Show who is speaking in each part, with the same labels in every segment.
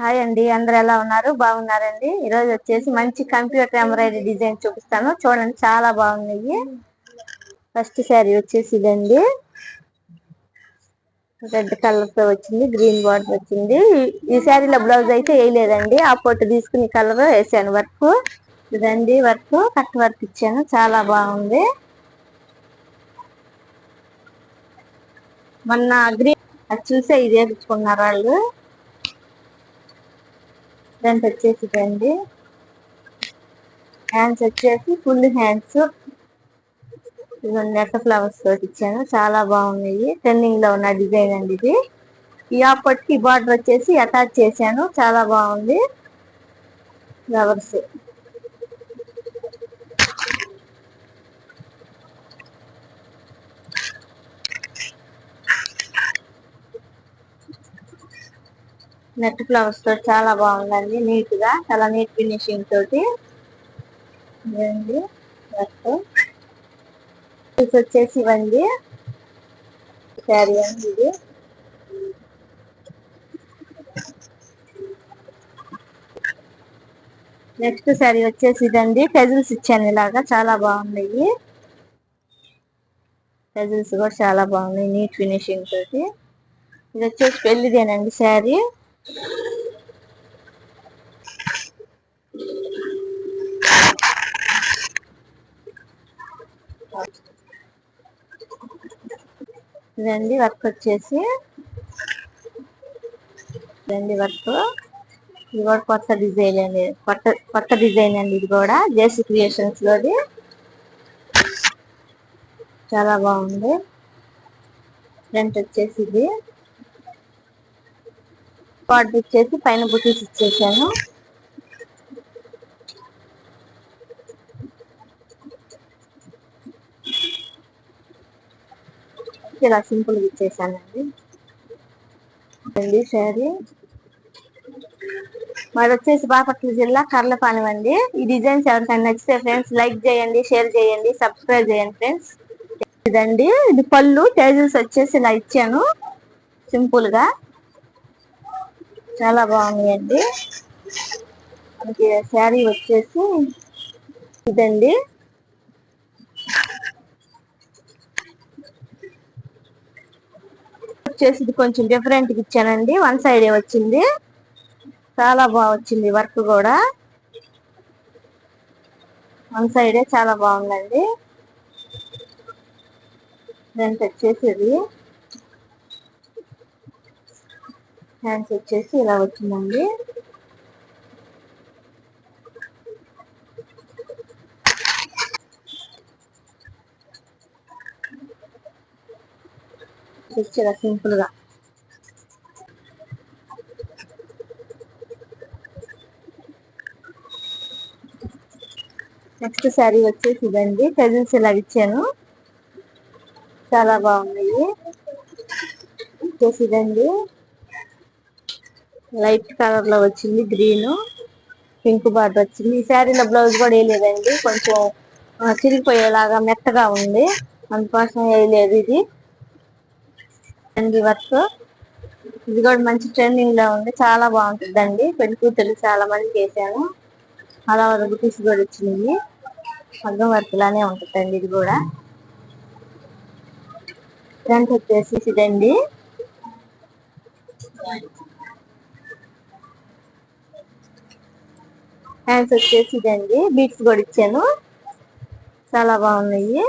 Speaker 1: Hi అండి అందరు ఎలా ఉన్నారు? బాగున్నారండి? ఈరోజు వచ్చేసి మంచి కంప్యూటర్ ఎంబ్రాయిడరీ డిజైన్ చూపిస్తాను. చూడండి చాలా బాగున్నాయి. ఫస్ట్ శారీ వచ్చేసి ఇదండి. రెడ్ కలర్తో వచ్చింది గ్రీన్ బార్డర్ వచ్చింది. ఈ శారీలో బ్లౌజ్ అయితే వేయలేదండి. ఆ పొట్టు తీసుకుని కలర్ వేసాను వర్క్. ఇదండి వర్క్ కట్ వర్క్ ఇచ్చాను. చాలా బాగుంది. మొన్న గ్రీన్ అది చూసే ఇది వేయించుకున్నారు వాళ్ళు. ఫ్రంట్ వచ్చేసి ఇదండి హ్యాండ్స్ వచ్చేసి ఫుల్ హ్యాండ్స్ నెట్ ఫ్లవర్స్ తోటి ఇచ్చాను. చాలా బాగున్నాయి. ట్రెండింగ్లో ఉన్న డిజైన్ అండి ఇది. ఈ ఆపట్కి బార్డర్ వచ్చేసి అటాచ్ చేశాను. చాలా బాగుంది. ఫ్లవర్స్ నెట్ ఫ్లవర్స్తో చాలా బాగుందండి నీట్గా చాలా నీట్ ఫినిషింగ్ తోటి. వచ్చేసి ఇవ్వండి శారీ అండి ఇది. నెక్స్ట్ శారీ వచ్చేసి ఇదండి. పెజిల్స్ ఇచ్చాను ఇలాగా చాలా బాగున్నాయి. పెజిల్స్ కూడా చాలా బాగున్నాయి నీట్ ఫినిషింగ్ తోటి. ఇది వచ్చేసి పెళ్ళిదేనండి శారీ. ఇదండి వర్క్ వచ్చేసి. ఇదండి వర్క్. ఇది కూడా కొత్త డిజైన్ అండి. కొత్త కొత్త డిజైన్ అండి ఇది కూడా. జేసీ క్రియేషన్స్ లోది. చాలా బాగుంది. ఫ్రంట్ వచ్చేసి ఇది. బార్డర్ ఇచ్చేసి పైన బుటీస్ ఇచ్చేసాను. ఇలా సింపుల్ ఇచ్చేసానండి. అండి శారీ. మరి వచ్చేసి బాపట్ల జిల్లా కర్లపాలెం అండి. ఈ డిజైన్స్ ఎవరికైనా నచ్చితే ఫ్రెండ్స్ లైక్ చేయండి షేర్ చేయండి సబ్స్క్రైబ్ చేయండి ఫ్రెండ్స్. ఇదండి. ఇది పళ్ళు టేజల్స్ వచ్చేసి ఇలా ఇచ్చాను. సింపుల్గా. చాలా బాగున్నాయండి. మనకి శారీ వచ్చేసి ఇదండి. వచ్చేసి ఇది కొంచెం డిఫరెంట్ ఇచ్చానండి. వన్ సైడ్ వచ్చింది. చాలా బాగా వచ్చింది వర్క్ కూడా. వన్ సైడే చాలా బాగుందండి. ఫ్రంట్ వచ్చేసి ఇది హ్యాండ్స్ వచ్చేసి ఇలా వచ్చిందండి. ఇలా సింపుల్గా. నెక్స్ట్ శారీ వచ్చేసి ఇదండి. టెజిల్స్ ఇలా ఇచ్చాను. చాలా బాగున్నాయి. వచ్చేసి ఇదండి. లైట్ కలర్లో వచ్చింది గ్రీన్ పింక్ బార్డర్ వచ్చింది. ఈ శారీలో బ్లౌజ్ కూడా వేయలేదండి. కొంచెం చిరిగిపోయేలాగా మెత్తగా ఉంది. అందుకోసం వేయలేదు ఇది. అండి వర్క్. ఇది కూడా మంచి ట్రెండింగ్లో ఉంది. చాలా బాగుంటుందండి. పెళ్ళి కూతురు చాలా మంది వేసాను. అలా బుటీస్ కూడా వచ్చింది అర్థం వర్క్ లానే ఉంటుందండి ఇది కూడా. ఫ్రంట్ వచ్చేసి ఇదండి. హ్యాండ్స్ వచ్చేసి ఇదండి. బీట్స్ కూడా ఇచ్చాను. చాలా బాగున్నాయి.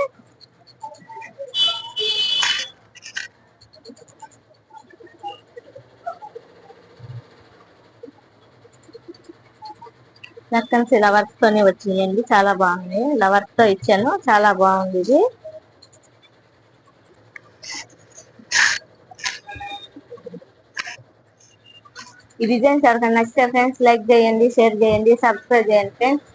Speaker 1: నక్కన్స్ లవర్స్తోనే తోనే వచ్చినాయండి. చాలా బాగున్నాయి. ఇలా తో ఇచ్చాను. చాలా బాగుంది ఇది. ఈ డిజైన్స్ ఎవరికైనా నచ్చితే ఫ్రెండ్స్ లైక్ చేయండి షేర్ చేయండి సబ్స్క్రైబ్ చేయండి ఫ్రెండ్స్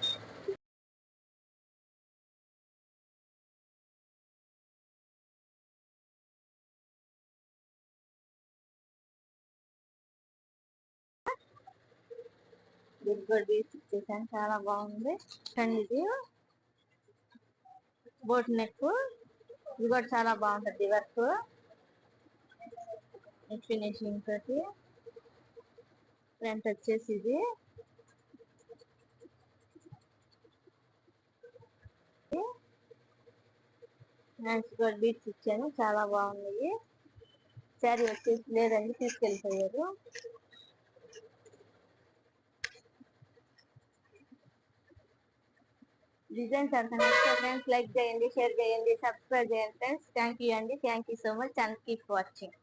Speaker 1: ఇచ్చేసాను చాలా బాగుంది. అండ్ ఇది బోట్ నెక్ ఇది కూడా చాలా బాగుంటుంది వర్క్ ఫినిషింగ్ తోటి. ఫ్రెండ్స్ వచ్చేసి ఇది. హ్యాండ్స్ కూడా బీట్స్ ఇచ్చాను చాలా బాగున్నాయి. శారీ వచ్చేసి లేదండి తీసుకెళ్ళిపోయారు. డిజైన్స్ అంతా ఫ్రెండ్స్ లైక్ చేయండి షేర్ చేయండి సబ్స్క్రైబ్ చేయండి ఫ్రెండ్స్ థ్యాంక్ యూ అండి. Thank you so much and keep watching